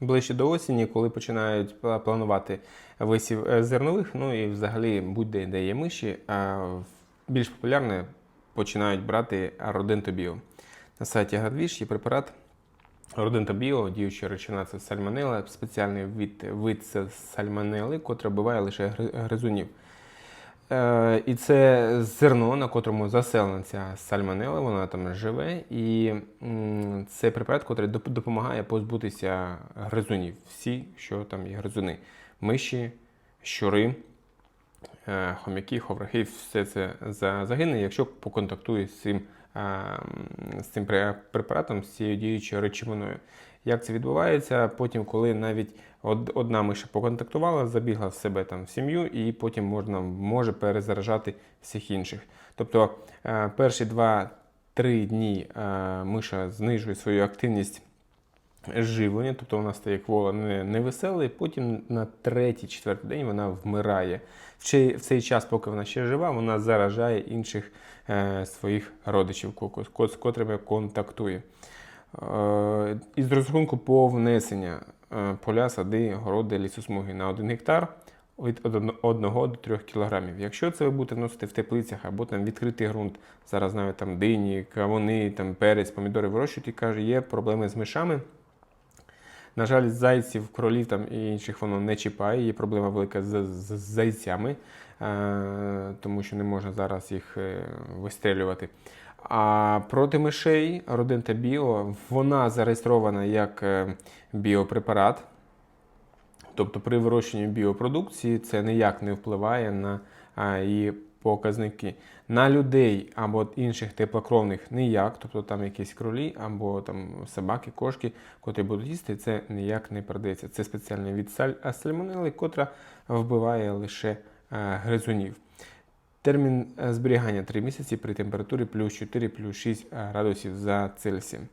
Ближче до осені, коли починають планувати висів е, зернових, ну і взагалі будь-де де є миші, більш популярне починають брати Роденто Біо. На сайті Градвіш є препарат Роденто Біо, діюча речовина це сальмонела, спеціальний вид, вид сальмонели, котра вбиває лише гризунів. Е, і це зерно, на котрому заселена ця сальмонела, вона там живе. І це препарат, який допомагає позбутися гризунів. Всі, що там є гризуни. Миші, щури, е, хомяки, ховрахи, все це загине, якщо поконтактує з цим, з цим препаратом, з цією діючою речовиною. Як це відбувається? Потім, коли навіть одна миша поконтактувала, забігла в себе там в сім'ю, і потім можна може перезаражати всіх інших. Тобто е, перші 2-3 дні е, миша знижує свою активність живлення, тобто вона стає квола не, невеселою, потім на третій, четвертий день вона вмирає. В цей, час, поки вона ще жива, вона заражає інших е, своїх родичів, з котрими контактує. Е, із розрахунку по внесення е, поля, сади, городи, лісосмуги на 1 гектар від 1 до 3 кілограмів. Якщо це ви будете вносити в теплицях або там відкритий ґрунт, зараз навіть там дині, кавуни, там перець, помідори вирощують і каже, є проблеми з мишами. На жаль, зайців, кролів там і інших воно не чіпає. Є проблема велика з, з, з зайцями, е, тому що не можна зараз їх е, вистрелювати. А проти мишей Родента Біо вона зареєстрована як е, біопрепарат. Тобто при вирощуванні біопродукції це ніяк не впливає на її показники. На людей або інших теплокровних ніяк, тобто там якісь кролі або там собаки, кошки, котрі будуть їсти, це ніяк не передається. Це спеціальний від саль- сальмонели, котра вбиває лише е, гризунів. Термін е, зберігання 3 місяці при температурі плюс 4 плюс 6 градусів за Цельсієм.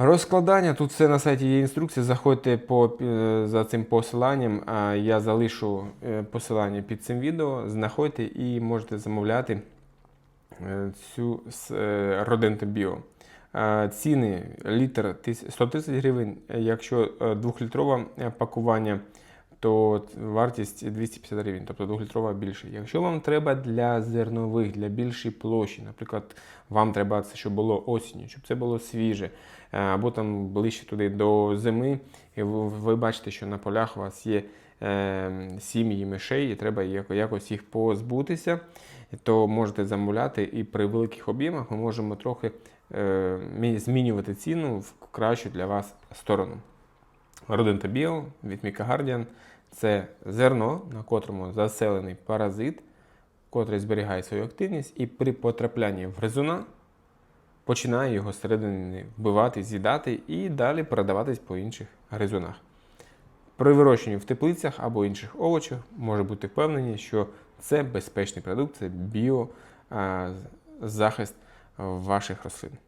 Розкладання тут все на сайті є інструкція. Заходьте по, е, за цим посиланням. а Я залишу е, посилання під цим відео. Знаходьте і можете замовляти е, цю з е, Bio. Ціни літр тис- 130 гривень. Якщо двохлітрове пакування, то вартість 250 гривень, тобто двохлітрова більше. Якщо вам треба для зернових, для більшої площі, наприклад, вам треба це, щоб було осінню, щоб це було свіже, е, або там ближче туди до зими, і ви, ви бачите, що на полях у вас є е, сім'ї мишей, і треба якось їх позбутися, то можете замовляти, і при великих об'ємах ми можемо трохи е, змінювати ціну в кращу для вас сторону. Родента Біо від Гардіан це зерно, на котрому заселений паразит, котрий зберігає свою активність, і при потраплянні в гризуна починає його зсередини вбивати, з'їдати і далі передаватись по інших гризунах. При вирощуванні в теплицях або інших овочах може бути впевнені, що це безпечний продукт, це біозахист ваших рослин.